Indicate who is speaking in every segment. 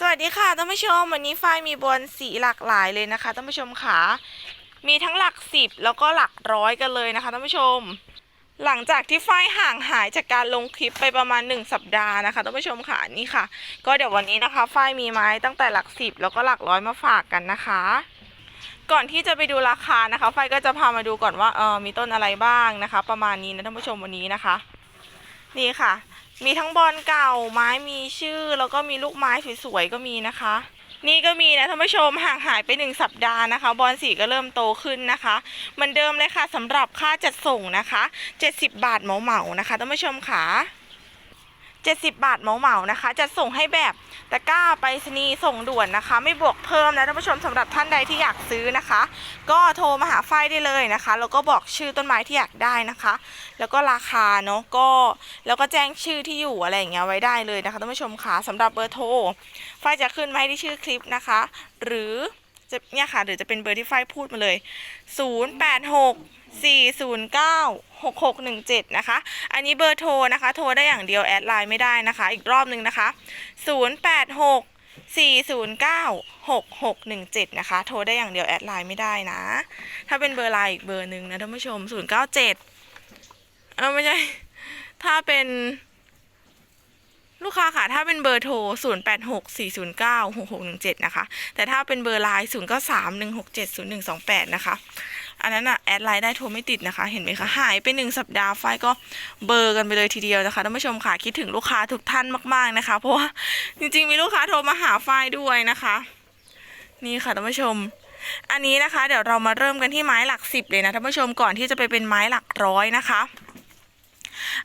Speaker 1: สวัสดีค่ะท่านผู้ชม วันนี้ฝ้ายมีบอลสีหลากหลายเลยนะคะท่านผู้ชมค่ะมีทั้งหลักสิบแล้วก็หลักร้อยกันเลยนะคะท่านผู้ชม หลังจากที่ฝ้ายห่างหายจากการลงคลิปไปประมาณ 1 สัปดาห์นะคะท่านผู้ชมค่ะนี่ค่ะ ก็เดี๋ยววันนี้นะคะฝ้ายมีไม้ตั้งแต่หลักสิบแล้วก็หลักร้อยมาฝากกันนะคะ ก่อนที่จะไปดูราคานะคะฝ้ายก็จะพามาดูก่อนว่าเออมีต้นอะไรบ้างนะคะ ประมาณนี้นะท่านผู้ชมวันนี้นะคะ นี่ค่ะ มีทั้งบอลเก่าไม้มีชื่อ แล้วก็มีลูกไม้สวยๆก็มีนะคะ นี่ก็มีนะท่านผู้ชมห่างหายไปหนึ่งสัปดาห์นะคะ บอลสีก็เริ่มโตขึ้นนะคะเหมือนเดิมเลยค่ะสำหรับค่าจัดส่งนะคะ 70 บาทเหมาๆนะคะท่านผู้ชมค่ะ 70 บาทเหมาๆนะคะ จะส่งให้แบบตะกร้าไปรษณีส่งด่วนนะคะ ไม่บวกเพิ่มนะท่านผู้ชมสำหรับท่านใดที่อยากซื้อนะคะ ก็โทรมาหาฝ้ายได้เลยนะคะ แล้วก็บอกชื่อต้นไม้ที่อยากได้นะคะ แล้วก็ราคาเนาะก็แล้วก็แจ้งชื่อที่อยู่อะไรอย่างเงี้ยไว้ได้เลยนะคะท่านผู้ชมค่ะสำหรับเบอร์โทรฝ้ายจะขึ้นไว้ที่ชื่อคลิปนะคะ หรือ จะเนี่ยค่ะหรือจะเป็นเบอร์ที่ฝ้ายพูดมาเลย 086 409 6617 นะคะ อันนี้เบอร์โทรนะคะ โทรได้อย่างเดียวแอดไลน์ไม่ได้นะคะ อีกรอบหนึ่งนะคะ 086 409 6617 นะคะ โทรได้อย่างเดียวแอดไลน์ไม่ได้นะ ถ้าเป็นเบอร์ไลน์อีกเบอร์หนึ่งนะท่านผู้ชม 097เออไม่ใช่ ถ้าเป็น ลูกค้าค่ะ ถ้าเป็นเบอร์โทร 0 8 6 4 0 9 6 6 1 7 นะคะ แต่ถ้าเป็นเบอร์ไลน์ 0 9 3 1 6 7 0 1 2 8 นะคะ อันนั้นอะแอดไลน์ได้โทรไม่ติดนะคะ เห็นไหมคะ หายไปหนึ่งสัปดาห์ไฟล์ก็เบอร์กันไปเลยทีเดียวนะคะท่านผู้ชมค่ะ คิดถึงลูกค้าทุกท่านมากๆนะคะ เพราะว่าจริงๆ มีลูกค้าโทรมาหาไฟล์ด้วยนะคะ นี่ค่ะท่านผู้ชมอันนี้นะคะ เดี๋ยวเรามาเริ่มกันที่ไม้หลักสิบเลยนะท่านผู้ชมก่อนที่จะไปเป็นไม้หลักร้อยนะคะ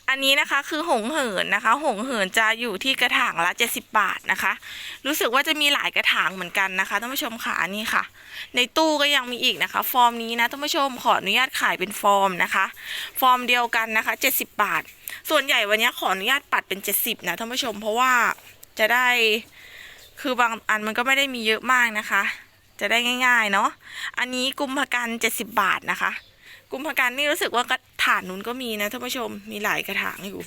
Speaker 1: อันนี้นะคะคือหงเหินนะคะ หงเหินจะอยู่ที่กระถางละ 70 บาทนะคะ รู้สึกว่าจะมีหลายกระถางเหมือนกันนะคะท่านผู้ชมค่ะนี่ค่ะ ในตู้ก็ยังมีอีกนะคะ ฟอร์มนี้นะท่านผู้ชมขออนุญาตขายเป็นฟอร์มนะคะ ฟอร์มเดียวกันนะคะ 70 บาท ส่วนใหญ่วันนี้ขออนุญาตปัดเป็น 70นะท่านผู้ชมเพราะว่าจะได้คือบางอันมันก็ไม่ได้มีเยอะมากนะคะ จะได้ง่าย ๆ เนาะอันนี้กุมภกัน70 บาทนะคะ กุมภกันนี่รู้สึกว่า ถางนู้นก็มีนะท่านผู้ชมมีหลายกระถางอยู่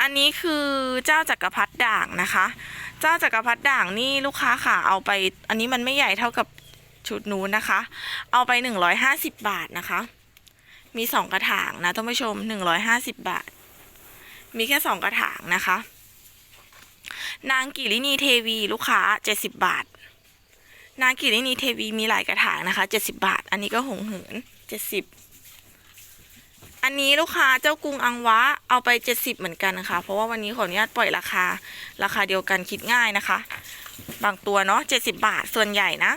Speaker 1: อันนี้คือเจ้าจักรพรรดิด่างนะคะ เจ้าจักรพรรดิด่างนี่ลูกค้าค่ะเอาไป อันนี้มันไม่ใหญ่เท่ากับชุดนู้นนะคะ เอาไป 150 บาทนะคะ มีสองกระถางนะท่านผู้ชม 150 บาท มีแค่สองกระถางนะคะ นางกิรินีเทวีลูกค้า 70 บาท นางกิรินีเทวีมีหลายกระถางนะคะ 70 บาท อันนี้ก็หงเหิน 70 อันนี้ลูกค้าเจ้ากรุงอังวะเอาไป 70 เหมือนกันนะคะ เพราะว่าวันนี้ขออนุญาตปล่อยราคา ราคาเดียวกันคิดง่ายนะคะ บางตัวเนาะ70 บาทส่วนใหญ่นะ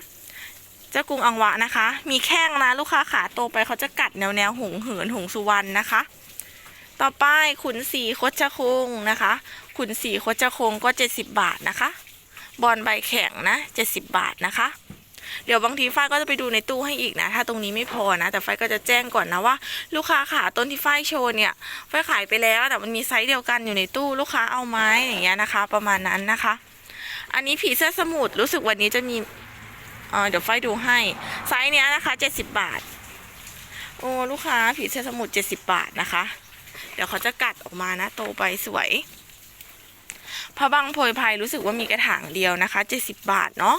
Speaker 1: เจ้ากรุงอังวะนะคะ มีแข้งนะลูกค้าขาโตไปเขาจะกัดแนวแนวหงเหินหงสุวรรณนะคะ ต่อไปขุนสีคดชะคงนะคะ ขุนสีคดชะคงก็ 70 บาทนะคะ บอลใบแข็งนะ 70 บาทนะคะ เดี๋ยวบางทีฝ้ายก็จะไปดูในตู้ให้อีกนะ ถ้าตรงนี้ไม่พอนะ แต่ฝ้ายก็จะแจ้งก่อนนะว่า ลูกค้าขาต้นที่ฝ้ายโชว์เนี่ยฝ้ายขายไปแล้วแต่มันมีไซส์เดียวกันอยู่ในตู้ลูกค้าเอาไหมอย่างเงี้ยนะคะ ประมาณนั้นนะคะ อันนี้ผีเสื้อสมุทรรู้สึกวันนี้จะมีเเดี๋ยวฝ้ายดูให้ไซส์เนี้ยนะคะ70 บาทโอ้ลูกค้าผีเสื้อสมุทร70 บาทนะคะ เดี๋ยวเขาจะกัดออกมานะ โตไปสวยพระบังโพยภัยรู้สึกว่ามีกระถางเดียวนะคะ 70 บาทเนาะ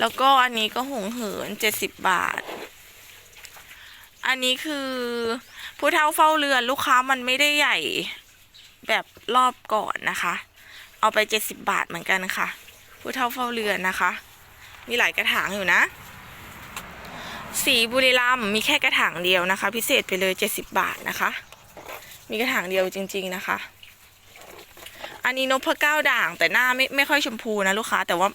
Speaker 1: แล้วก็อันนี้ก็หงเหิน70บบาท อันนี้คือผู้เฒ่าเฝ้าเรือนลูกค้ามันไม่ได้ใหญ่แบบรอบก่อนนะคะ เอาไป70บบาทเหมือนกันค่ะ ผู้เฒ่าเฝ้าเรือนนะคะ มีหลายกระถางอยู่นะ สีบุรีรัมมีแค่กระถางเดียวนะคะ พิเศษไปเลย70บาทนะคะ มีกระถางเดียวจริง ๆนะคะ อันนี้นพเก้าด่างแต่หน้าไม่ไม่ค่อยชมพูนะลูกค้าแต่ว่า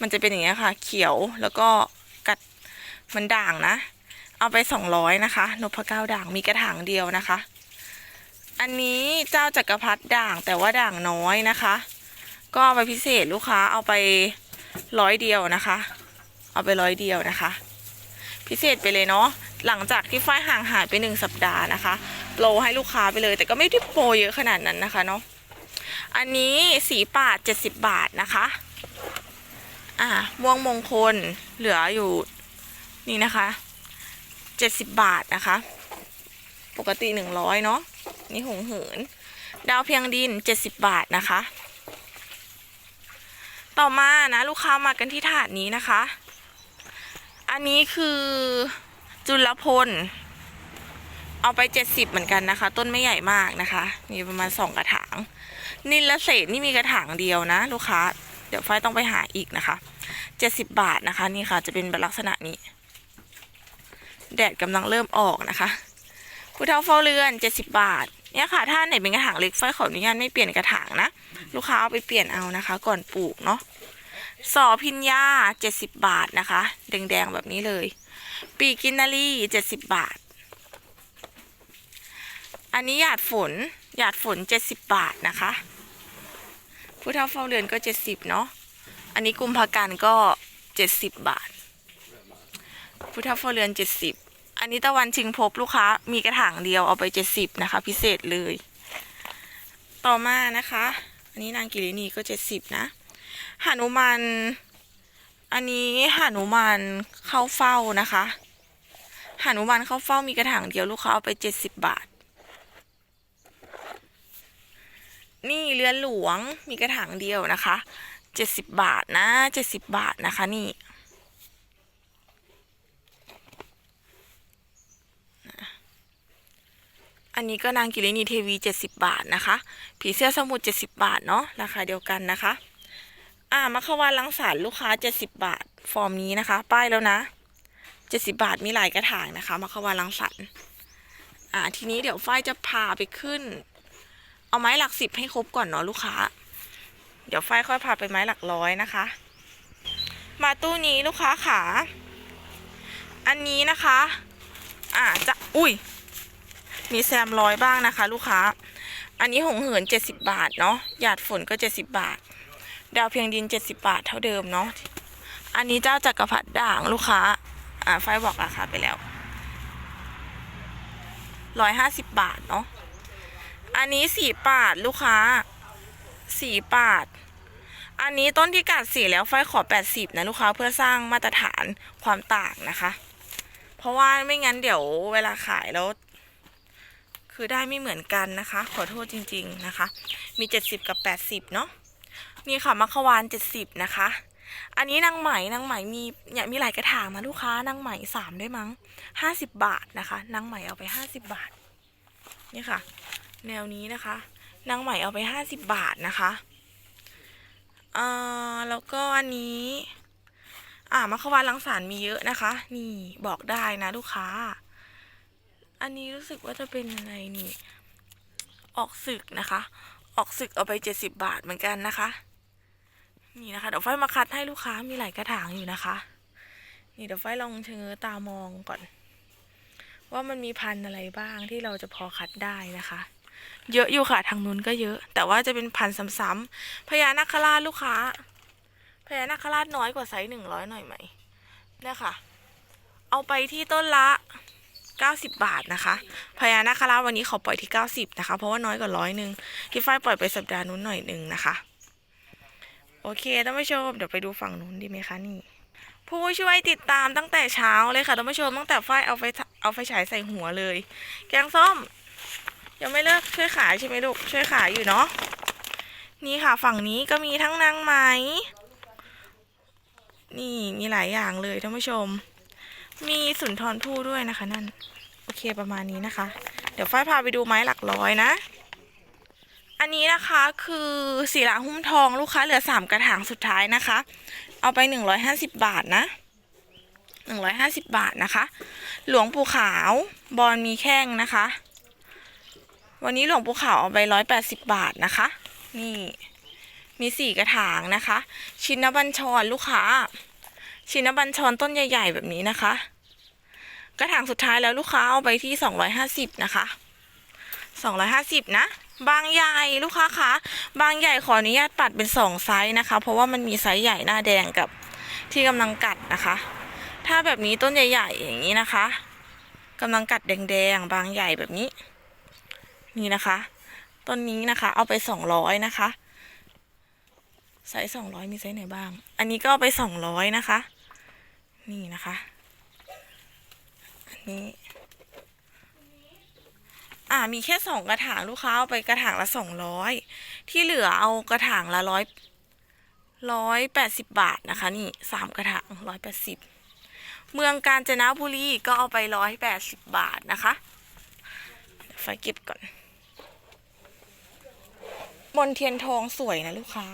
Speaker 1: มันจะเป็นอย่างเงี้ยค่ะ เขียวแล้วก็กัดมันด่างนะ เอาไป200นะคะนพเก้าด่างมีกระถางเดียวนะคะ อันนี้เจ้าจักรพรรดิด่างแต่ว่าด่างน้อยนะคะ ก็ไปพิเศษลูกค้าเอาไปร้อยเดียวนะคะ เอาไปร้อยเดียวนะคะ พิเศษไปเลยเนาะหลังจากที่ฝ้ายห่างหายไปหนึ่งสัปดาห์นะคะโปรให้ลูกค้าไปเลย แต่ก็ไม่ได้โปรเยอะขนาดนั้นนะคะเนาะอันนี้สีปาด70บาทนะคะ อ่าม่วงมงคลเหลืออยู่นี่นะคะ70บบาทนะคะ ปกติ100เนาะนี่หงเหิน ดาวเพียงดิน70บบาทนะคะ ต่อมานะลูกค้ามากันที่ถาดนี้นะคะ อันนี้คือจุลพล เอาไป70เหมือนกันนะคะ ต้นไม่ใหญ่มากนะคะ มีประมาณ2กระถาง นิลละเศษนี่มีกระถางเดียวนะ ลูกค้า ดี๋ยวไฟต้องไปหาอีกนะคะ70บาทนะคะ นี่ค่ะ จะเป็นลักษณะนี้ แดดกำลังเริ่มออกนะคะผู้เฒ่าเฝ้าเรือน70บาท เนี่ยค่ะ ถ้าไหนเป็นกระถางเล็กไฟขออนุญาตไม่เปลี่ยนกระถางนะ ลูกค้าเอาไปเปลี่ยนเอานะคะ ก่อนปลูกเนาะสอพิญญา70บาทนะคะ แดงๆแบบนี้เลย ปีกินนารี70บาท อันนี้หยาดฝนหยาดฝน70บาทนะคะ ผู้เฒ่าเฝ้าเรือนก็70เนาะ อันนี้กุมภากันก็70บบาท ผู้เฒ่าเฝ้าเรือน70อันนี้ตะวันชิงพบลูกค้ามีกระถางเดียวเอาไป70นะคะ พิเศษเลย ต่อมานะคะ อันนี้นางกิรินีก็70นะหานุมานอันนี้หานุมานเข้าเฝ้านะคะหานุมานเข้าเฝ้ามีกระถางเดียวลูกค้าเอาไป70บาท นี่เรือนหลวงมีกระถางเดียวนะคะเจ็ดสิบบาทนะเจ็ดสิบบาทนะคะนี่อันนี้ก็นางกิรินีเทวีเจ็ดสิบบาทนะคะ ผีเสื้อสมุทรเจ็ดสิบบาทเนาะราคาเดียวกันนะคะ อ่ามัควานลังสารลูกค้าเจ็ดสิบบาท ฟอร์มนี้นะคะ ป้ายแล้วนะเจ็ดสิบาทมีหลายกระถางนะคะมัควานลังสรรค์อ่าทีนี้เดี๋ยวฝ้ายจะพาไปขึ้น เอาไม้หลักสิบให้ครบก่อนเนาะลูกค้า เดี๋ยวไฟค่อยพาไปไม้หลักร้อยนะคะ มาตู้นี้ลูกค้าขา อันนี้นะคะ อ่าจะ อุ้ย มีแซมร้อยบ้างนะคะ ลูกค้า อันนี้หงเหินเจ็ดสิบบาทเนาะ หยาดฝนก็เจ็ดสิบบาท ดาวเพียงดินเจ็ดสิบาทเท่าเดิมเนาะ อันนี้เจ้าจักรพรรดิด่างลูกค้า อ่า ไฟบอกราคาไปแล้วร้อยห้าสิบบาทเนาะ อันนี้สี่ปาดลูกค้า สี่ปาด อันนี้ต้นที่กัดสีแล้วไฟขอแปดสิบนะลูกค้าเพื่อสร้างมาตรฐานความต่างนะคะ เพราะว่าไม่งั้นเดี๋ยวเวลาขายแล้วคือได้ไม่เหมือนกันนะคะ ขอโทษจริง ๆนะคะ มีเจ็ดสิบกับแปดสิบเนาะนี่ค่ะมัควานเจ็ดสิบนะคะ อันนี้นางไหมนางไหมมีเนี่ยมีหลายกระถางนะลูกค้านางไหมสามด้วยมั้งห้าสิบบาทนะคะนางไหมเอาไปห้าสิบบาท นี่ค่ะ แนวนี้นะคะ นางใหม่เอาไปห้าสิบบาทนะคะเอ่อแล้วก็อันนี้ อ่ามัคควานลังสารมีเยอะนะคะ นี่บอกได้นะลูกค้า อันนี้รู้สึกว่าจะเป็นอะไรนี่ ออกศึกนะคะ ออกศึกเอาไปเจ็ดสิบบาทเหมือนกันนะคะ นี่นะคะเดี๋ยวไฟมาคัดให้ลูกค้ามีหลายกระถางอยู่นะคะ นี่เดี๋ยวไฟลองเชงตามองก่อนว่ามันมีพันธุ์อะไรบ้างที่เราจะพอคัดได้นะคะ เยอะอยู่ค่ะทางนู้นก็เยอะ แต่ว่าจะเป็นพันซ้ำๆพญานาคราชลูกค้าพญานาคราชน้อยกว่าไซส์หนึ่งร้อยหน่อยไหมเนี่ยค่ะ เอาไปที่ต้นละเก้าสิบบาทนะคะพญานาคราชวันนี้ขอปล่อยที่เก้าสิบนะคะ เพราะว่าน้อยกว่าร้อยหนึ่งที่ฝ้ายปล่อยไปสัปดาห์นู้นหน่อยหนึ่งนะคะ โอเคท่านผู้ชมเดี๋ยวไปดูฝั่งนู้นดีไหมคะนี่ผู้ช่วยติดตามตั้งแต่เช้าเลยค่ะท่านผู้ชมตั้งแต่ฝ้ายเอาไฟเอาไฟฉายใส่หัวเลย แกงส้ม ยังไม่เลิกช่วยขายใช่ไหมลูก ช่วยขายอยู่เนาะนี่ค่ะฝั่งนี้ก็มีทั้งนางไหม นี่มีหลายอย่างเลยท่านผู้ชม มีสุนทรภู่ด้วยนะคะ นั่น โอเคประมาณนี้นะคะ เดี๋ยวฝ้ายพาไปดูไม้หลักร้อยนะ อันนี้นะคะคือสีหลาหุ้มทองลูกค้าเหลือสามกระถางสุดท้ายนะคะ เอาไปหนึ่งร้อยห้าสิบบาทนะหนึ่งร้อยห้าสิบบาทนะคะ หลวงปู่ขาวบอลมีแข้งนะคะ วันนี้หลวงปู่ขาวเอาไปร้อยแปดสิบบาทนะคะ นี่ มีสี่กระถางนะคะ ชินบัญชรลูกค้า ชินบัญชรต้นใหญ่ ๆ แบบนี้นะคะ กระถางสุดท้ายแล้วลูกค้าเอาไปที่สองร้อยห้าสิบนะคะสองร้อยห้าสิบนะบางใหญ่ลูกค้าคะบางใหญ่ขออนุญาตปัดเป็นสองไซส์นะคะ เพราะว่ามันมีไซส์ใหญ่หน้าแดงกับที่กำลังกัดนะคะ ถ้าแบบนี้ต้นใหญ่ๆอย่างนี้นะคะกำลังกัดแดงๆบางใหญ่แบบนี้ นี่นะคะต้นนี้นะคะ เอาไปสองร้อยนะคะไซส์สองร้อยมีไซส์ไหนบ้าง อันนี้ก็เอาไปสองร้อยนะคะ นี่นะคะ อันนี้ อ่ามีแค่สองกระถางลูกค้าเอาไปกระถางละสองร้อยที่เหลือเอากระถางละร้อยร้อยแปดสิบบาทนะคะ นี่สามกระถางร้อยแปดสิบเมืองกาญจนบุรีก็เอาไปร้อยแปดสิบบาทนะคะไฟเก็บก่อน บนเทียนทองสวยนะลูกค้า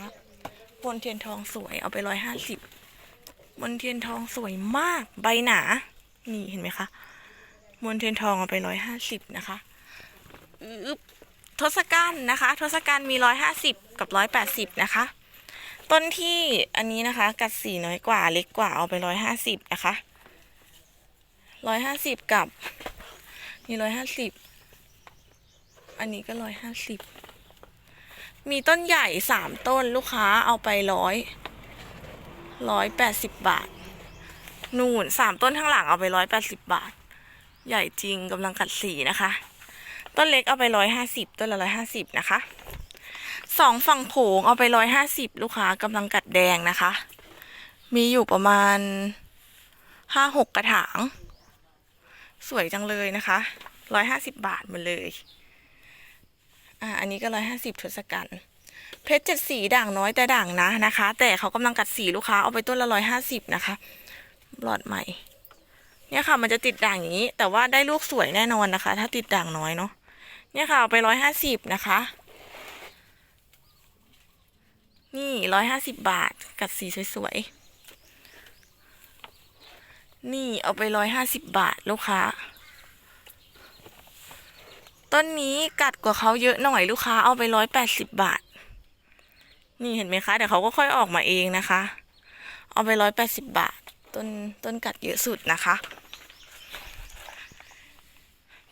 Speaker 1: บนเทียนทองสวยเอาไปร้อยห้าสิบบนเทียนทองสวยมากใบหนา นี่เห็นไหมคะบนเทียนทองเอาไปร้อยห้าสิบนะคะอึบทศกัณฐ์นะคะ ทศกัณฐ์มีร้อยห้าสิบกับร้อยแปดสิบนะคะ ต้นที่อันนี้นะคะ กัดสีน้อยกว่าเล็กกว่าเอาไปร้อยห้าสิบนะคะร้อยห้าสิบกับนี่ร้อยห้าสิบอันนี้ก็ร้อยห้าสิบ มีต้นใหญ่สามต้นลูกค้าเอาไปร้อยร้อยแปดสิบบาท นู่นสามต้นข้างหลังเอาไปร้อยแปดสิบบาท ใหญ่จริงกำลังกัดสีนะคะ ต้นเล็กเอาไปร้อยห้าสิบต้นละร้อยห้าสิบนะคะสองฝั่งโขงเอาไปร้อยห้าสิบลูกค้ากำลังกัดแดงนะคะ มีอยู่ประมาณห้าหกกระถาง สวยจังเลยนะคะร้อยห้าสิบบาทหมดเลย อ่าอันนี้ก็ร้อยห้าสิบทศกัณฐ์เพชรเจ็ดสีด่างน้อยแต่ด่างนะนะคะ แต่เขากำลังกัดสีลูกค้าเอาไปต้นละร้อยห้าสิบนะคะหลอดใหม่ เนี่ยค่ะมันจะติดด่างอย่างนี้ แต่ว่าได้ลูกสวยแน่นอนนะคะ ถ้าติดด่างน้อยเนาะเนี่ยค่ะเอาไปร้อยห้าสิบนะคะ นี่ร้อยห้าสิบบาทกัดสีสวยๆนี่เอาไปร้อยห้าสิบบาทลูกค้า ต้นนี้กัดกว่าเขาเยอะหน่อยลูกค้าเอาไปร้อยแปดสิบบาท นี่เห็นไหมคะเดี๋ยวเขาก็ค่อยออกมาเองนะคะ เอาไปร้อยแปดสิบบาท ต้นต้นกัดเยอะสุดนะคะ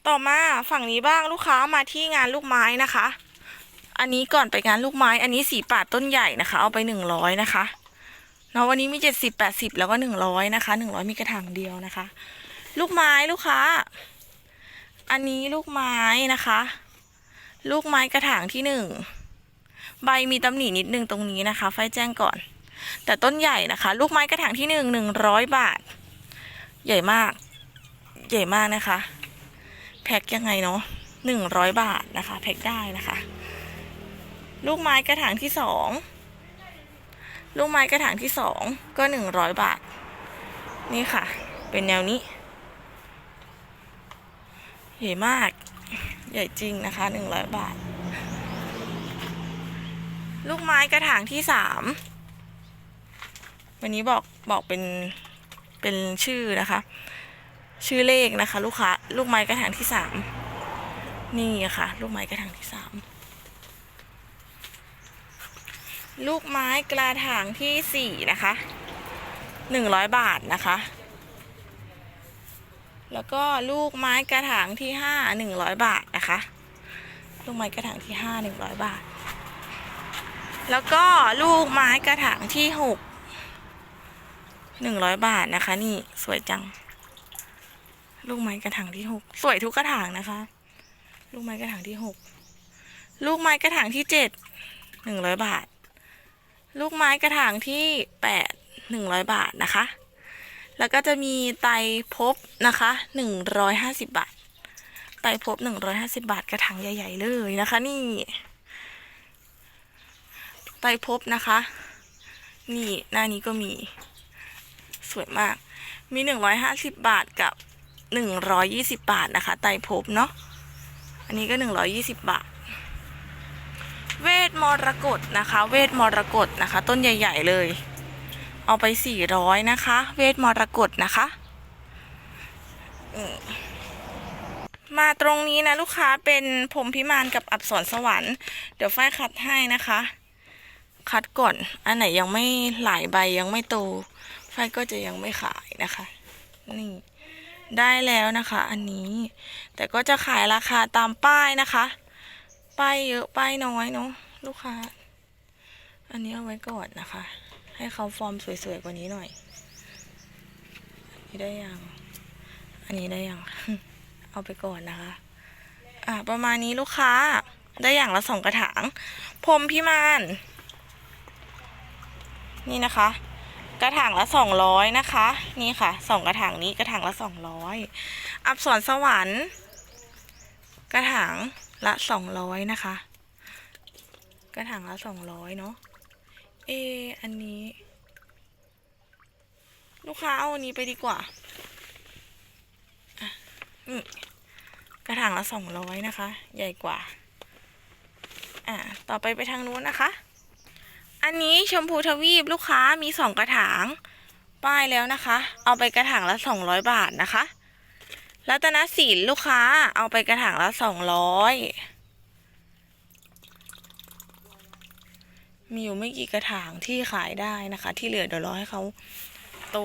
Speaker 1: ต่อมาฝั่งนี้บ้างลูกค้ามาที่งานลูกไม้นะคะ อันนี้ก่อนไปงานลูกไม้ อันนี้สีปาดต้นใหญ่นะคะ เอาไปหนึ่งร้อยนะคะเนาะวันนี้มีเจ็ดสิบแปดสิบแล้วก็หนึ่งร้อยนะคะหนึ่งร้อยมีกระถางเดียวนะคะ ลูกไม้ลูกค้า อันนี้ลูกไม้นะคะ ลูกไม้กระถางที่หนึ่งใบมีตำหนินิดนึงตรงนี้นะคะ ไฟแจ้งก่อน แต่ต้นใหญ่นะคะ ลูกไม้กระถางที่หนึ่งหนึ่งร้อยบาท ใหญ่มาก ใหญ่มากนะคะ แพ็คยังไงเนาะหนึ่งร้อยบาทนะคะ แพ็คได้นะคะ ลูกไม้กระถางที่สองลูกไม้กระถางที่สองก็หนึ่งร้อยบาท นี่ค่ะ เป็นแนวนี้ ใหญ่มาก ใหญ่จริงนะคะหนึ่งร้อยบาท ลูกไม้กระถางที่สามวันนี้บอกบอกเป็นเป็นชื่อนะคะ ชื่อเลขนะคะ ลูกค้าลูกไม้กระถางที่สามนี่ค่ะ ลูกไม้กระถางที่สามลูกไม้กระถางที่สี่นะคะหนึ่งร้อยบาทนะคะ แล้วก็ลูกไม้กระถางที่ห้าหนึ่งร้อยบาทนะคะ ลูกไม้กระถางที่ห้าหนึ่งร้อยบาท แล้วก็ลูกไม้กระถางที่หกหนึ่งร้อยบาทนะคะ นี่สวยจัง ลูกไม้กระถางที่หกสวยทุกกระถางนะคะ ลูกไม้กระถางที่หกลูกไม้กระถางที่เจ็ดหนึ่งร้อยบาท ลูกไม้กระถางที่แปดหนึ่งร้อยบาทนะคะ แล้วก็จะมีไตรภพนะคะหนึ่งร้อยห้าสิบบาท ไตรภพหนึ่งร้อยห้าสิบาทกระถางใหญ่ ๆ เลยนะคะ นี่ ไตรภพนะคะ นี่หน้านี้ก็มี สวยมาก มีหนึ่งร้อยห้าสิบบาทกับหนึ่งร้อยยี่สิบบาทนะคะ ไตรภพเนาะ อันนี้ก็หนึ่งร้อยี่สิบบาทเวทมรกตนะคะ เวทมรกตนะคะ ต้นใหญ่ ๆ เลย เอาไปสี่ร้อยนะคะ เวทมรกตนะคะ มาตรงนี้นะลูกค้าเป็นพรมพิมานกับอับสรสวรรค์ เดี๋ยวฝ้ายคัดให้นะคะ คัดก่อน อันไหนยังไม่หลายใบยังไม่โตฝ้ายก็จะยังไม่ขายนะคะ นี่ได้แล้วนะคะ อันนี้ แต่ก็จะขายราคาตามป้ายนะคะ ป้ายเยอะป้ายน้อยเนาะลูกค้า อันนี้เอาไว้ก่อนนะคะ ให้เขาฟอร์มสวยๆกว่านี้หน่อยอันนี้ได้ยัง อันนี้ได้ยัง เอาไปก่อนนะคะ อ่าประมาณนี้ลูกค้า ได้อย่างละสองกระถาง พรมพิมาน นี่นะคะ กระถางละสองร้อยนะคะ นี่ค่ะสองกระถางนี้กระถางละสองร้อยอับสรสวรรค์ กระถางละสองร้อยนะคะ กระถางละสองร้อยเนาะ เอออันนี้ ลูกค้าเอาอันนี้ไปดีกว่าอะนี่กระถางละสองร้อยนะคะ ใหญ่กว่า อะต่อไปไปทางนู้นนะคะ อันนี้ชมพูทวีปลูกค้ามีสองกระถาง ป้ายแล้วนะคะ เอาไปกระถางละสองร้อยบาทนะคะรัตนศิลป์ลูกค้าเอาไปกระถางละสองร้อย มีอยู่ไม่กี่กระถางที่ขายได้นะคะ ที่เหลือเดี๋ยวรอให้เขาโต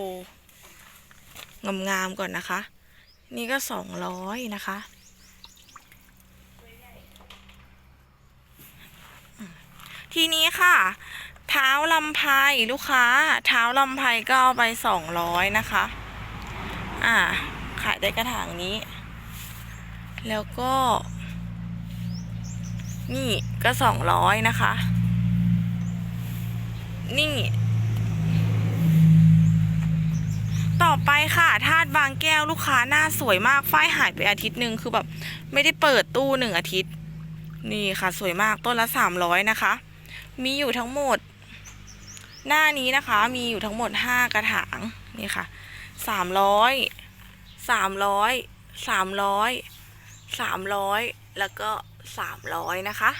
Speaker 1: งามๆก่อนนะคะ นี่ก็สองร้อยนะคะ ทีนี้ค่ะ เท้าลำไพลูกค้า เท้าลำไพก็เอาไปสองร้อยนะคะ อ่า ขายได้กระถางนี้ แล้วก็ นี่ก็สองร้อยนะคะ นี่ ต่อไปค่ะธาตุบางแก้วลูกค้าหน้าสวยมากฝ้ายหายไปอาทิตย์หนึ่งคือแบบ ไม่ได้เปิดตู้หนึ่งอาทิตย์ นี่ค่ะ สวยมากต้นละสามร้อยนะคะ มีอยู่ทั้งหมด หน้านี้นะคะ มีอยู่ทั้งหมดห้ากระถางนี่ค่ะสามร้อยสามร้อยสามร้อยสามร้อยแล้วก็สามร้อยนะคะ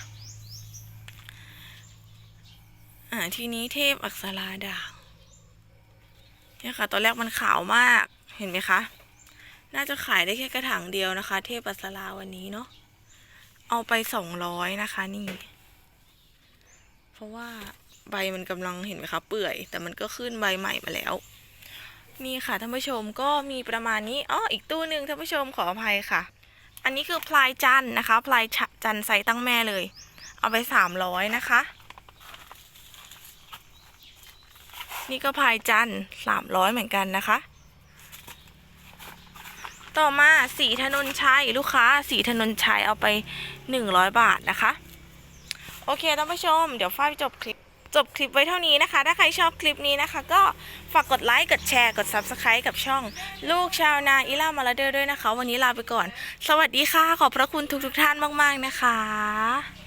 Speaker 1: อ่าทีนี้เทพอักษราด่างเนี่ยค่ะตอนแรกมันขาวมากเห็นไหมคะ น่าจะขายได้แค่กระถางเดียวนะคะ เทพอักษราวันนี้เนาะเอาไปสองร้อยนะคะนี่ เพราะว่าใบมันกำลังเห็นไหมคะ เปื่อย แต่มันก็ขึ้นใบใหม่มาแล้ว นี่ค่ะท่านผู้ชมก็มีประมาณนี้อ๋ออีกตู้หนึ่งท่านผู้ชมขออภัยค่ะ อันนี้คือพลายจันนะคะ พลายจันไซตั้งแม่เลย เอาไปสามร้อยนะคะ นี่ก็พายจันสามร้อยเหมือนกันนะคะ ต่อมาสีถนนชัยลูกค้าสีถนนชัยเอาไปหนึ่งร้อยบาทนะคะ โอเคท่านผู้ชม เดี๋ยวฝ้ายจบคลิปจบคลิปไว้เท่านี้นะคะ ถ้าใครชอบคลิปนี้นะคะ ก็ฝากกดไลค์ กดแชร์ กด Subscribe กับช่อง ลูกชาวนาอิล่ามาลาเดอร์ด้วยนะคะ วันนี้ลาไปก่อน สวัสดีค่ะ ขอบพระคุณทุกๆทท่านมาก ๆ นะคะ